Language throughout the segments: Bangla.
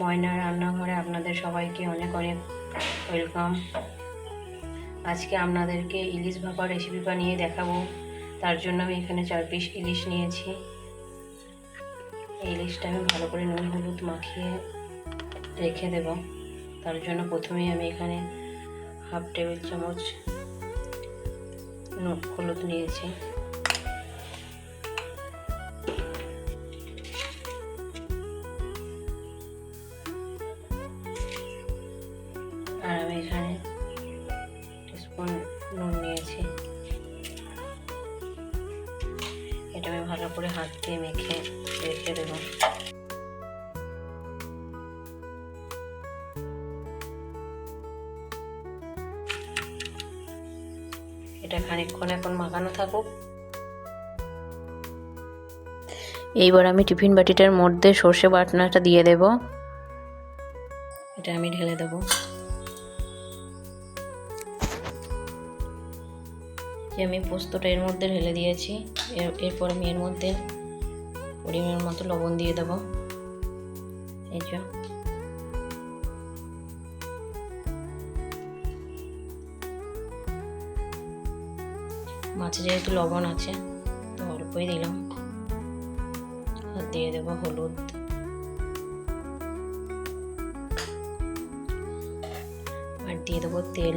ময়না রান্নাঘরে আপনাদের সবাইকে অনেক অনেক ওয়েলকাম। আজকে আপনাদেরকে ইলিশ ভাপা রেসিপি বানিয়ে দেখাবো। তার জন্য আমি এখানে চার পিস ইলিশ নিয়েছি। ইলিশটা আমি ভালো করে নুন, হলুদ মাখিয়ে রেখে দেব। তার জন্য প্রথমেই আমি এখানে হাফ টেবিল চামচ হলুদ নিয়েছি। এখানে। নুন নিয়েছি। এটা আমি ভালো করে হাত দিয়ে মেখে রেখে দেবো। এটা খানিকক্ষণ এখন মাখানো থাকুক। এইবার আমি টিফিন বাটিটার মধ্যে সর্ষে বাটনাটা দিয়ে দেব। এটা আমি ঢেলে দেবো। যে আমি পোস্তটা এর মধ্যে ঢেলে দিয়েছি। এর, এরপর আমি এর মধ্যে পরিমাণ মতো লবণ দিয়ে দেবো। এই যে। মাছে যেহেতু লবণ আছে, তো অল্পই দিলাম। আর দিয়ে দেবো হলুদ। আর দিয়ে দেবো তেল।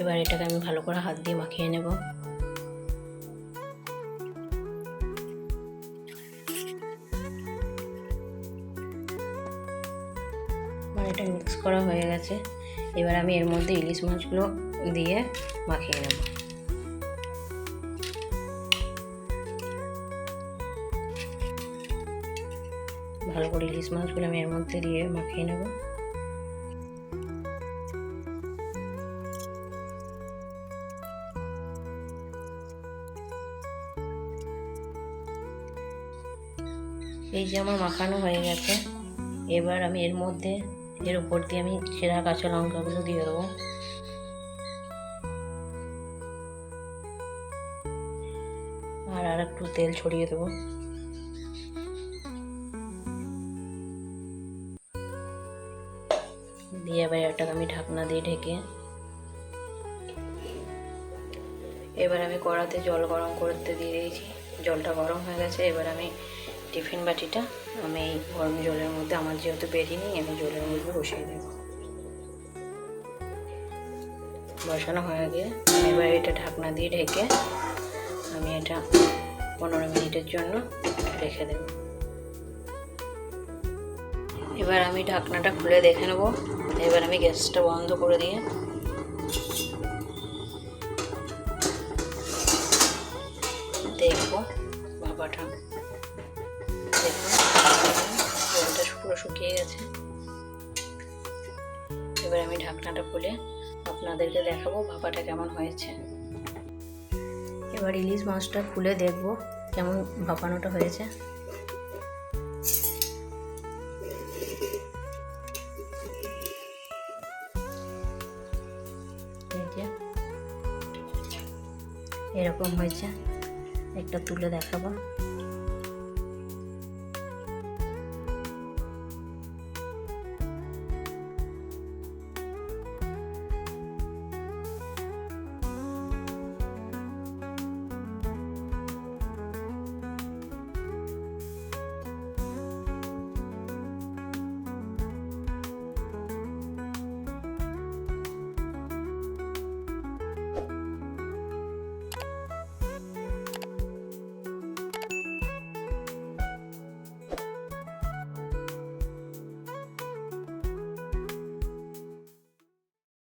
এবার এটাকে আমি ভালো করে হাত দিয়ে মাখিয়ে নেব। আমার এটা মিক্স করা হয়ে গেছে। এবার আমি এর মধ্যে ইলিশ মাছগুলো দিয়ে মাখিয়ে নেব। ভালো করে ইলিশ মাছগুলো আমি এর মধ্যে দিয়ে মাখিয়ে নেব। এই যে আমার মাখানো হয়ে গেছে। এবার আমি এর মধ্যে, এর উপর দিয়ে আমি চেরা কাঁচা লঙ্কাগুলো দিয়ে দেবো। আর আর একটু তেল ছড়িয়ে দেবো। দিয়ে এবার এটাকে আমি ঢাকনা দিয়ে ঢেকে। এবার আমি কড়াতে জল গরম করতে দিয়ে দিয়েছি। জলটা গরম হয়ে গেছে, এবার আমি টিফিন বাটিটা আমি এই গরম জলের মধ্যে, আমার যেহেতু বেরিয়ে নিই, আমি জলের মধ্যে বসিয়ে দেব। বসানো হয়ে গিয়ে এবার এটা ঢাকনা দিয়ে ঢেকে আমি এটা পনেরো মিনিটের জন্য রেখে দেব। এবার আমি ঢাকনাটা খুলে দেখে নেব। এবার আমি গ্যাসটা বন্ধ করে দিয়ে দেখব বাবাটা জলটা পুরো শুকিয়ে গেছে। এবার আমি ঢাকনাটা খুলে আপনাদেরকে দেখাবো ভাপাটা কেমন হয়েছে। এবার ইলিশ মাছটা খুলে দেখব কেমন ভাপানোটা হয়েছে। এরকম হয়েছে। একটা তুলে দেখাবো।